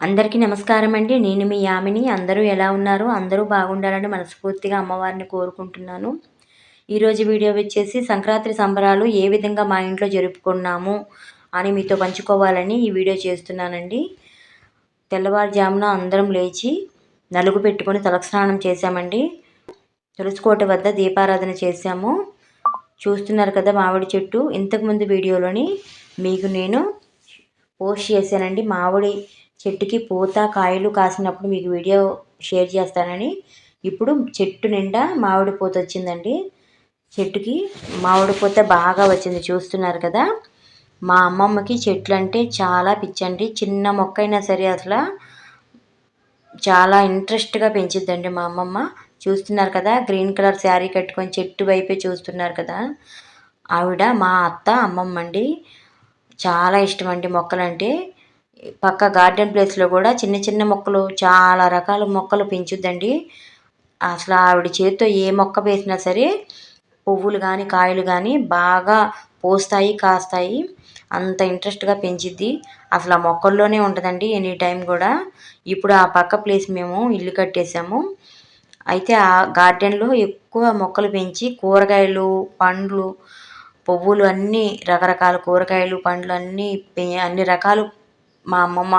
అందరికీ నమస్కారం అండి. నేను మీ యామిని. అందరూ ఎలా ఉన్నారు? అందరూ బాగుండాలని మనస్ఫూర్తిగా అమ్మవారిని కోరుకుంటున్నాను. ఈరోజు వీడియో వచ్చేసి సంక్రాంతి సంబరాలు ఏ విధంగా మా ఇంట్లో జరుపుకున్నాము అని మీతో పంచుకోవాలని ఈ వీడియో చేస్తున్నానండి. తెల్లవారుజామున అందరం లేచి నలుగు పెట్టుకొని తలస్నానం చేశామండి. తులసికోట వద్ద దీపారాధన చేశాము. చూస్తున్నారు కదా మామిడి చెట్టు. ఇంతకుముందు వీడియోలోని మీకు నేను పోస్ట్ చేశానండి. మామిడి చెట్టుకి పూత కాయలు కాసినప్పుడు మీకు వీడియో షేర్ చేస్తానని. ఇప్పుడు చెట్టు నిండా మామిడి పూత వచ్చిందండి. చెట్టుకి మామిడి పూత బాగా వచ్చింది చూస్తున్నారు కదా. మా అమ్మమ్మకి చెట్లు అంటే చాలా పిచ్చండి. చిన్న మొక్క అయినా సరే అసలు చాలా ఇంట్రెస్ట్గా పెంచిద్దండి మా అమ్మమ్మ. చూస్తున్నారు కదా గ్రీన్ కలర్ శారీ కట్టుకొని చెట్టు వైపే చూస్తున్నారు కదా. ఆవిడ మా అత్త అమ్మమ్మ అండి చాలా ఇష్టం అండి మొక్కలంటే. పక్క గార్డెన్ ప్లేస్లో కూడా చిన్న చిన్న మొక్కలు చాలా రకాల మొక్కలు పెంచుద్దండి. అసలు ఆవిడ చేతితో ఏ మొక్క వేసినా సరే పువ్వులు కానీ కాయలు కానీ బాగా పోస్తాయి కాస్తాయి. అంత ఇంట్రెస్ట్గా పెంచిద్ది. అసలు ఆ మొక్కల్లోనే ఉంటుందండి ఎనీ టైం కూడా. ఇప్పుడు ఆ పక్క ప్లేస్ మేము ఇల్లు కట్టేసాము. అయితే ఆ గార్డెన్లో ఎక్కువ మొక్కలు పెంచి కూరగాయలు పండ్లు పువ్వులు అన్నీ రకరకాల కూరగాయలు పండ్లు అన్నీ అన్ని రకాలు మా అమ్మమ్మ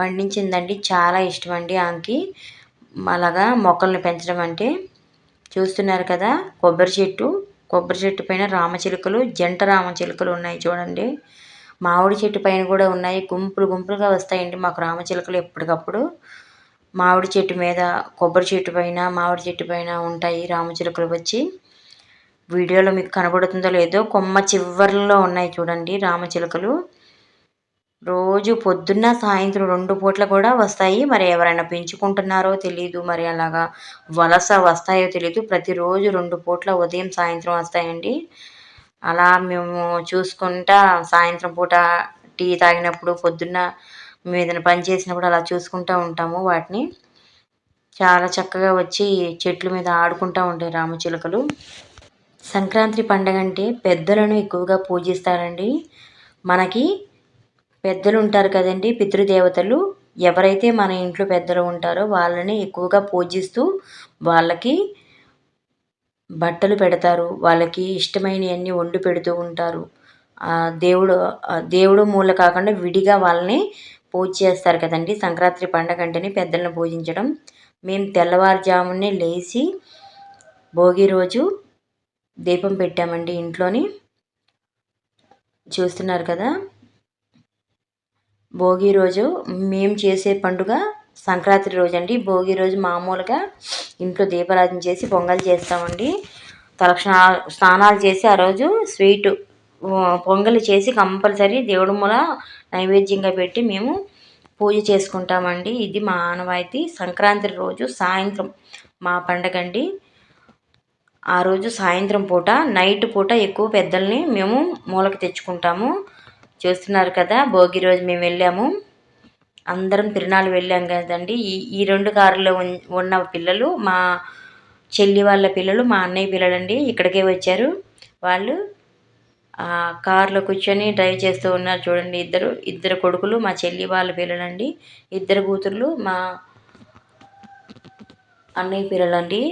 పండించిందండి. చాలా ఇష్టం అండి ఆమెకి. అలాగా మొక్కల్ని పెంచడం అంటే చూస్తున్నారు కదా కొబ్బరి చెట్టు. కొబ్బరి చెట్టు పైన రామచిలుకలు జంట రామచిలుకలు ఉన్నాయి చూడండి. మామిడి చెట్టు పైన కూడా ఉన్నాయి. గుంపులు గుంపులుగా వస్తాయండి మాకు రామచిలుకలు ఎప్పటికప్పుడు. మామిడి చెట్టు మీద కొబ్బరి చెట్టు పైన మామిడి చెట్టు పైన ఉంటాయి రామచిలుకలు వచ్చి. వీడియోలో మీకు కనబడుతుందో లేదో కొమ్మ చివరిలో ఉన్నాయి చూడండి రామచిలుకలు రోజు పొద్దున్న సాయంత్రం రెండు పూట్ల కూడా వస్తాయి. మరి ఎవరైనా పెంచుకుంటున్నారో తెలియదు మరి అలాగా వలస వస్తాయో తెలియదు ప్రతిరోజు రెండు పూట్ల ఉదయం సాయంత్రం వస్తాయండి. అలా మేము చూసుకుంటా సాయంత్రం పూట టీ తాగినప్పుడు పొద్దున్న మేము ఏదైనా పని చేసినప్పుడు అలా చూసుకుంటూ ఉంటాము వాటిని. చాలా చక్కగా వచ్చి చెట్ల మీద ఆడుకుంటూ ఉంటాయి రామచిలుకలు. సంక్రాంతి పండగ అంటే పెద్దలను ఎక్కువగా పూజిస్తారండి. మనకి పెద్దలు ఉంటారు కదండి పితృదేవతలు. ఎవరైతే మన ఇంట్లో పెద్దలు ఉంటారో వాళ్ళని ఎక్కువగా పూజిస్తూ వాళ్ళకి బట్టలు పెడతారు. వాళ్ళకి ఇష్టమైనవన్నీ వండి పెడుతూ ఉంటారు. దేవుడు దేవుడు మూల కాకుండా విడిగా వాళ్ళని పూజ చేస్తారు కదండి. సంక్రాంతి పండగ అంటేనే పెద్దలను పూజించడం. మేము తెల్లవారుజామునే లేచి భోగి రోజు దీపం పెట్టామండి ఇంట్లోని. చూస్తున్నారు కదా? భోగి రోజు మేము చేసే పండుగ సంక్రాంతి రోజు అండి భోగి రోజు మామూలుగా ఇంట్లో దీపారాధన చేసి పొంగల్ చేస్తామండి. తలక్షణ స్నానాలు చేసి ఆ రోజు స్వీట్ పొంగల్ చేసి కంపల్సరీ దేవుడి మూల నైవేద్యంగా పెట్టి మేము పూజ చేసుకుంటామండి. ఇది మా ఆనవాయితీ. సంక్రాంతి రోజు సాయంత్రం మా పండగ అండి ఆ రోజు సాయంత్రం పూట నైట్ పూట ఎక్కువ పెద్దల్ని మేము మూలకి తెచ్చుకుంటాము. చూస్తున్నారు కదా భోగి రోజు మేము వెళ్ళాము. అందరం తిరునాళ్ళు వెళ్ళాం కదండి. ఈ ఈ రెండు కారులో ఉన్న పిల్లలు మా చెల్లి వాళ్ళ పిల్లలు మా అన్నయ్య పిల్లలండి ఇక్కడికే వచ్చారు. వాళ్ళు కారులో కూర్చొని డ్రైవ్ చేస్తూ ఉన్నారు చూడండి ఇద్దరు. ఇద్దరు కొడుకులు మా చెల్లి వాళ్ళ పిల్లలండి. ఇద్దరు కూతుర్లు మా అన్నయ్య పిల్లలండి.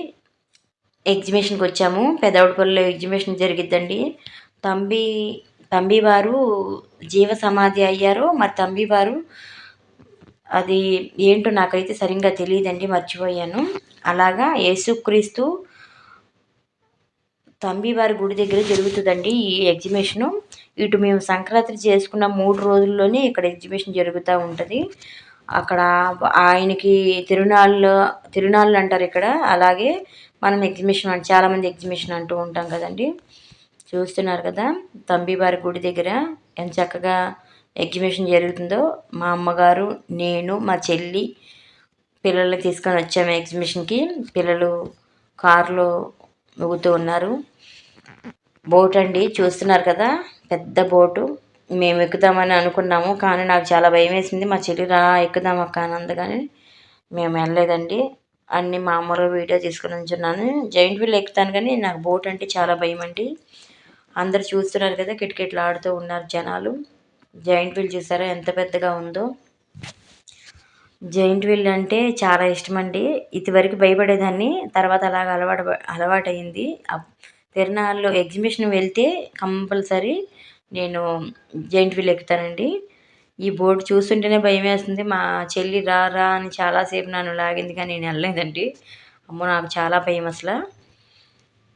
ఎగ్జిబిషన్కి వచ్చాము. పెదవడిపల్లిలో ఎగ్జిబిషన్ జరిగిద్దండి. తంబి తంబివారు జీవ సమాధి అయ్యారు మరి తంబివారు అది ఏంటో నాకైతే సరిగ్గా తెలియదండి మర్చిపోయాను. అలాగా యేసుక్రీస్తు తంబివారి గుడి దగ్గర జరుగుతుందండి ఈ ఎగ్జిబిషను. ఇటు మేము సంక్రాంతి చేసుకున్న మూడు రోజుల్లోనే ఇక్కడ ఎగ్జిబిషన్ జరుగుతూ ఉంటుంది. అక్కడ ఆయనకి తిరునాళ్ళు తిరునాళ్ళు అంటారు ఇక్కడ. అలాగే మనం ఎగ్జిబిషన్ చాలామంది ఎగ్జిబిషన్ అంటూ ఉంటాం కదండి. చూస్తున్నారు కదా తంబివారి గుడి దగ్గర ఎంత చక్కగా ఎగ్జిబిషన్ జరుగుతుందో. మా అమ్మగారు నేను మా చెల్లి పిల్లల్ని తీసుకొని వచ్చాము ఎగ్జిబిషన్కి. పిల్లలు కారులో ఊగుతూ ఉన్నారు. బోట్ అండి చూస్తున్నారు కదా పెద్ద బోటు. మేము ఎక్కుదామని అనుకున్నాము కానీ నాకు చాలా భయం వేసింది. మా చెల్లి రా ఎక్కుదాం అక్క అని మేము వెళ్ళలేదండి. అన్ని మామూలుగా వీడియో తీసుకుని ఉంచున్నాను. జైంట్ వీల్ ఎక్కుతాను కానీ నాకు బోట్ అంటే చాలా భయం అండి. అందరు చూస్తున్నారు కదా కిటకిటలాడుతూ ఉన్నారు జనాలు. జాయింట్ వీల్ చూసారా? ఎంత పెద్దగా ఉందో. జైంట్ వీల్ అంటే చాలా ఇష్టం అండి ఇదివరకు భయపడేదాన్ని తర్వాత అలాగ అలవాటు అలవాటైంది తిరునాళ్ళు ఎగ్జిబిషన్ వెళ్తే కంపల్సరీ నేను జైంట్ వీల్ ఎక్కుతానండి. ఈ బోర్డు చూస్తుంటేనే భయం వేస్తుంది మా చెల్లి రా రా అని చాలాసేపు నన్ను లాగింది కానీ నేను వెళ్ళలేదండి. అమ్మో నాకు చాలా భయం అసలు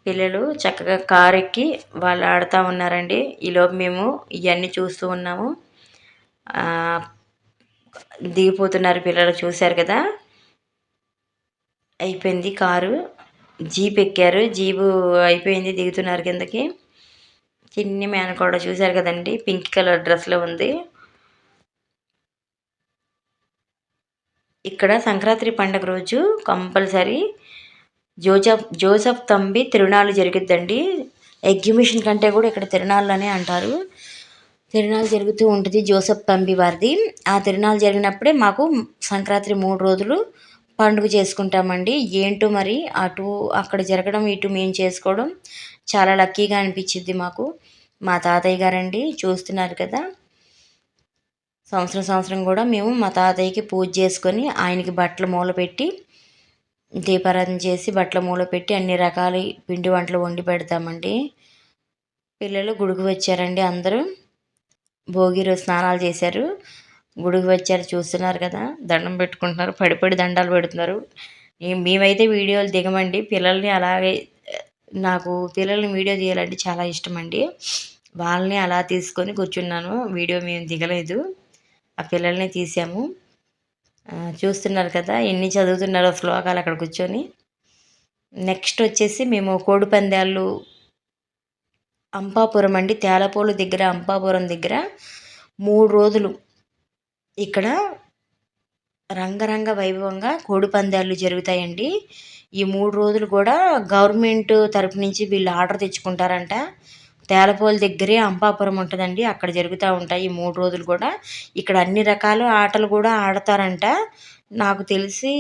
పిల్లలు చక్కగా కారు ఎక్కి వాళ్ళు ఆడుతూ ఉన్నారండి. ఈలోపు మేము ఇవన్నీ చూస్తూ ఉన్నాము. దిగిపోతున్నారు పిల్లలు చూశారు కదా? అయిపోయింది కారు. జీప్ ఎక్కారు. జీపు అయిపోయింది దిగుతున్నారు కిందకి. చిన్ని కూడా చూశారు కదండి. పింక్ కలర్ డ్రెస్లో ఉంది. ఇక్కడ సంక్రాంతి పండుగ రోజు కంపల్సరీ జోజఫ్ జోసఫ్ తంబి తిరునాళ్ళు జరుగుద్దండి. ఎగ్జిబిషన్ కంటే కూడా ఇక్కడ తిరునాళ్ళనే అంటారు. తిరునాళ్ళు జరుగుతూ ఉంటుంది జోసఫ్ తంబి వారిది. ఆ తిరునాళ్ళు జరిగినప్పుడే మాకు సంక్రాంతి మూడు రోజులు పండుగ చేసుకుంటామండి. ఏంటో మరి అటు అక్కడ జరగడం ఇటు మేము చేసుకోవడం చాలా లక్కీగా అనిపించింది మాకు. మా తాతయ్య గారండి చూస్తున్నారు కదా. సంవత్సరం సంవత్సరం కూడా మేము మా తాతయ్యకి పూజ చేసుకొని ఆయనకి బట్టలు మూలపెట్టి దీపారాధన చేసి బట్టల మూల పెట్టి అన్ని రకాల పిండి వంటలు వండి పెడతామండి. పిల్లలు గుడికి వచ్చారండి అందరూ. భోగి రోజు స్నానాలు చేశారు. గుడికి వచ్చారు చూస్తున్నారు కదా. దండం పెట్టుకుంటున్నారు పడిపడి దండాలు పెడుతున్నారు. మేమైతే వీడియోలు దిగమండి. పిల్లల్ని అలాగే నాకు పిల్లల్ని వీడియో తీయాలంటే చాలా ఇష్టం అండి వాళ్ళని అలా తీసుకొని కూర్చున్నాను. వీడియో మేము దిగలేదు. ఆ పిల్లల్ని తీసాము. చూస్తున్నారు కదా ఎన్ని చదువుతున్నారో శ్లోకాలు అక్కడ కూర్చొని. నెక్స్ట్ వచ్చేసి మేము కోడి పందాలు అంపాపురం అండి. తేలపోలు దగ్గర అంపాపురం దగ్గర మూడు రోజులు ఇక్కడ రంగరంగ వైభవంగా కోడి పందాలు జరుగుతాయండి. ఈ మూడు రోజులు కూడా గవర్నమెంట్ తరపు నుంచి వీళ్ళు ఆర్డర్ తెచ్చుకుంటారంట. తేలపోల దగ్గరే అంపాపురం ఉంటుందండి. అక్కడ జరుగుతూ ఉంటాయి ఈ మూడు రోజులు కూడా. ఇక్కడ అన్ని రకాల ఆటలు కూడా ఆడతారంట. నాకు తెలిసి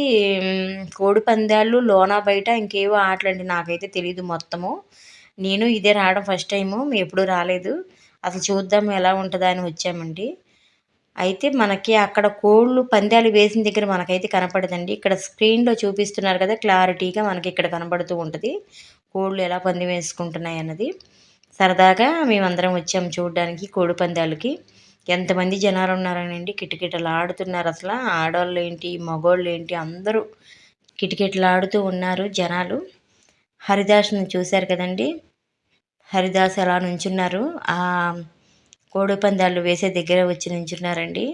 కోడి పందాలు లోనా బయట ఇంకేవో ఆటలండి. నాకైతే తెలియదు మొత్తము. నేను ఇదే రావడం ఫస్ట్ టైము. మేము ఎప్పుడూ రాలేదు. అసలు చూద్దాం ఎలా ఉంటుందా అని వచ్చామండి. అయితే మనకి అక్కడ కోళ్ళు పందాలు వేసిన దగ్గర మనకైతే కనపడదండి. ఇక్కడ స్క్రీన్లో చూపిస్తున్నారు కదా క్లారిటీగా మనకి ఇక్కడ కనపడుతూ ఉంటుంది. కోళ్ళు ఎలా పంది వేసుకుంటున్నాయి అన్నది. సరదాగా మేమందరం వచ్చాము చూడడానికి కోడి పందాలకి. ఎంతమంది జనాలు ఉన్నారనండి కిటకిటలు ఆడుతున్నారు అసలు. ఆడవాళ్ళు ఏంటి మగవాళ్ళు ఏంటి అందరూ కిటకిటలు ఆడుతూ ఉన్నారు జనాలు. హరిదాస్ను చూశారు కదండి. హరిదాస్ అలా నుంచున్నారు. ఆ కోడి పందాలు వేసే దగ్గర వచ్చి నుంచున్నారండి.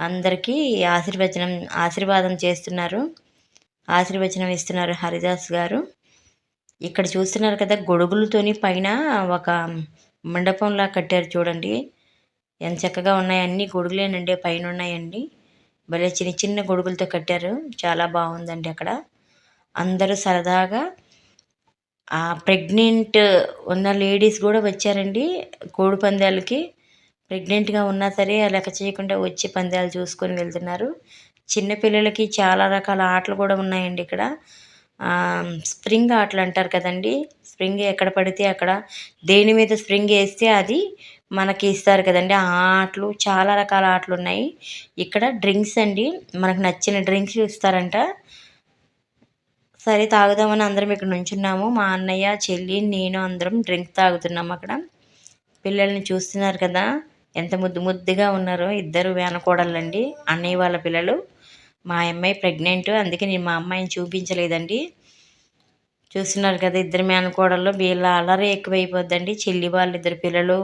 అందరికీ ఆశీర్వచనం ఆశీర్వాదం చేస్తున్నారు. ఆశీర్వచనం ఇస్తున్నారు హరిదాస్ గారు. ఇక్కడ చూస్తున్నారు కదా గొడుగులతోని పైన ఒక మండపంలా కట్టారు చూడండి. ఎంత చక్కగా ఉన్నాయి. అన్ని గొడుగులేనండి పైన ఉన్నాయండి భలే చిన్న చిన్న గొడుగులతో కట్టారు. చాలా బాగుందండి అక్కడ. అందరూ సరదాగా ఆ ప్రెగ్నెంట్ ఉన్న లేడీస్ కూడా వచ్చారండి కోడి పందాలకి. ప్రెగ్నెంట్గా ఉన్నా సరే లెక్క చేయకుండా వచ్చి పందాలు చూసుకొని వెళ్తున్నారు. చిన్నపిల్లలకి చాలా రకాల ఆటలు కూడా ఉన్నాయండి ఇక్కడ. స్ప్రింగ్ ఆటలు అంటారు కదండి. స్ప్రింగ్ ఎక్కడ పడితే అక్కడ. దేని మీద స్ప్రింగ్ వేస్తే అది మనకి ఇస్తారు కదండి. ఆ ఆటలు చాలా రకాల ఆటలు ఉన్నాయి. ఇక్కడ డ్రింక్స్ అండి. మనకు నచ్చిన డ్రింక్స్ ఇస్తారంట. సరే తాగుదామని అందరం ఇక్కడ నుంచున్నాము. మా అన్నయ్య చెల్లి నేను అందరం డ్రింక్ తాగుతున్నాం అక్కడ. పిల్లల్ని చూస్తున్నారు కదా. ఎంత ముద్దు ముద్దుగా ఉన్నారో ఇద్దరు వేనకోడళ్ళండి. అన్నయ్య వాళ్ళ పిల్లలు. మా అమ్మాయి ప్రెగ్నెంట్ అందుకే నేను మా అమ్మాయిని చూపించలేదండి. చూస్తున్నారు కదా ఇద్దరు మేనకోడళ్ళు వీళ్ళ అలరే ఎక్కువైపోద్దండి. చెల్లి వాళ్ళు ఇద్దరు పిల్లలు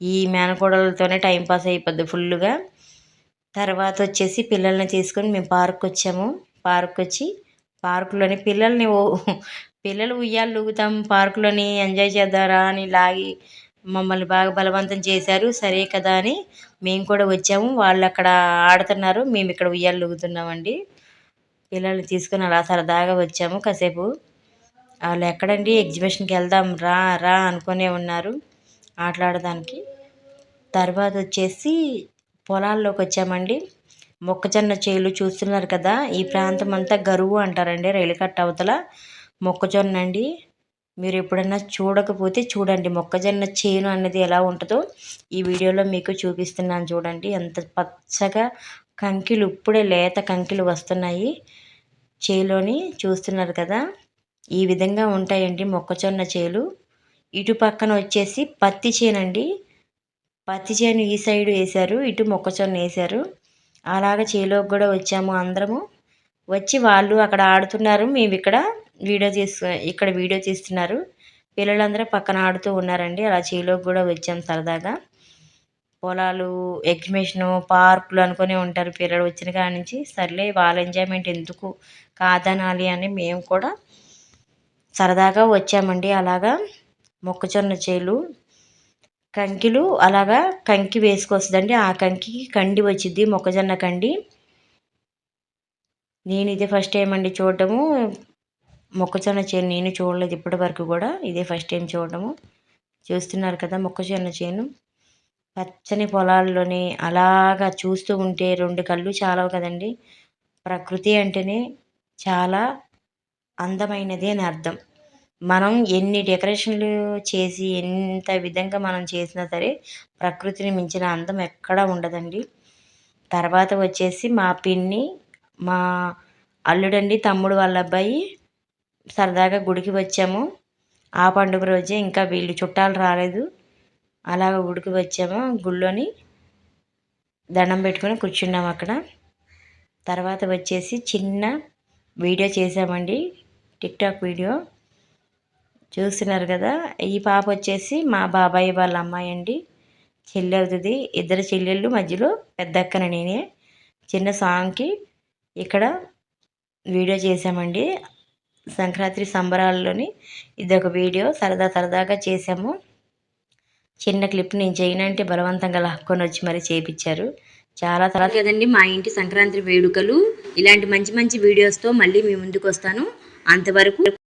ఈ మేనకోడలతోనే టైంపాస్ అయిపోద్ది ఫుల్గా తర్వాత వచ్చేసి పిల్లల్ని తీసుకొని మేము పార్క్ వచ్చాము. పార్క్ వచ్చి పార్కులోని పిల్లల్ని ఓ పిల్లలు ఉయ్యాలు ఊగుతాం పార్కులోని ఎంజాయ్ చేద్దారా అని లాగి మమ్మల్ని బాగా బలవంతం చేశారు. సరే కదా అని మేము కూడా వచ్చాము. వాళ్ళు అక్కడ ఆడుతున్నారు. మేము ఇక్కడ ఉయ్యాలు ఊగుతున్నామండి. పిల్లల్ని తీసుకొని అలా సరదాగా వచ్చాము కాసేపు. వాళ్ళు ఎక్కడండి? ఎగ్జిబిషన్కి వెళ్దాం రా రా అనుకునే ఉన్నారు ఆటలాడడానికి. తర్వాత వచ్చేసి పొలాల్లోకి వచ్చామండి. మొక్కజొన్న చేలు చూస్తున్నారు కదా? ఈ ప్రాంతం అంతా గరువు అంటారండి రైలు కట్ట అవతల. మొక్కజొన్న అండి మీరు ఎప్పుడన్నా చూడకపోతే చూడండి మొక్కజొన్న చేను అన్నది ఎలా ఉంటుందో ఈ వీడియోలో మీకు చూపిస్తున్నాను చూడండి. ఎంత పచ్చగా కంకిలు ఇప్పుడే లేత కంకిలు వస్తున్నాయి. చేలోని చూస్తున్నారు కదా ఈ విధంగా ఉంటాయండి మొక్కజొన్న చేలు. ఇటు పక్కన వచ్చేసి పత్తి చేనండి. పత్తి చేను ఈ సైడ్ వేశారు ఇటు మొక్కజొన్న వేశారు. అలాగ చేలోకి కూడా వచ్చాము అందరము. వచ్చి వాళ్ళు అక్కడ ఆడుతున్నారు మేము ఇక్కడ వీడియో తీసు ఇక్కడ వీడియో తీస్తున్నారు పిల్లలందరూ పక్కన ఆడుతూ ఉన్నారండి. అలా చేలోకి కూడా వచ్చాం సరదాగా. పొలాలు ఎగ్జిబిషన్ పార్కులు అనుకునే ఉంటారు పిల్లలు వచ్చిన కాడ నుంచి. సర్లే వాళ్ళ ఎంజాయ్మెంట్ ఎందుకు కాదనాలి అని మేము కూడా సరదాగా వచ్చామండి. అలాగా మొక్కజొన్న చేలు కంకిలు అలాగా కంకి వేసుకొస్తుందండి. ఆ కంకికి కండి వచ్చింది మొక్కజొన్న కండి. నేను ఇది ఫస్ట్ టైం అండి చూడటము. మొక్కజొన్న చేను నేను చూడలేదు ఇప్పటి వరకు కూడా. ఇదే ఫస్ట్ టైం చూడటము చూస్తున్నారు కదా మొక్కజొన్న చేను. పచ్చని పొలాల్లోని అలాగా చూస్తూ ఉంటే రెండు కళ్ళు చాలవు కదండి. ప్రకృతి అంటేనే చాలా అందమైనది అని అర్థం. మనం ఎన్ని డెకరేషన్లు చేసి ఎంత విధంగా మనం చేసినా సరే ప్రకృతిని మించిన అందం ఎక్కడా ఉండదండి. తర్వాత వచ్చేసి మా పిన్ని మా అల్లుడండి తమ్ముడు వాళ్ళ అబ్బాయి సరదాగా గుడికి వచ్చాము. ఆ పండుగ రోజే ఇంకా వీళ్ళు చుట్టాలు రాలేదు. అలాగ గుడికి వచ్చాము గుళ్ళోని. దండం పెట్టుకొని కూర్చున్నాము అక్కడ. తర్వాత వచ్చేసి చిన్న వీడియో చేసామండి టిక్టాక్ వీడియో. చూస్తున్నారు కదా ఈ పాప వచ్చేసి మా బాబాయ్ వాళ్ళ అమ్మాయి అండి. చెల్లి అవుతుంది. ఇద్దరు చెల్లెళ్ళు మధ్యలో పెద్దక్కన నేనే. చిన్న సాంగ్కి ఇక్కడ వీడియో చేసామండి సంక్రాంతి సంబరాల్లోని ఇదొక వీడియో. సరదా సరదాగా చేసాము చిన్న క్లిప్ నేను చేయనంటే బలవంతంగా లాక్కొని వచ్చి మరి చేపించారు. చాలా తర్వాత కదండి మా ఇంటి సంక్రాంతి వేడుకలు. ఇలాంటి మంచి మంచి వీడియోస్తో మళ్ళీ మీ ముందుకు వస్తాను అంతవరకు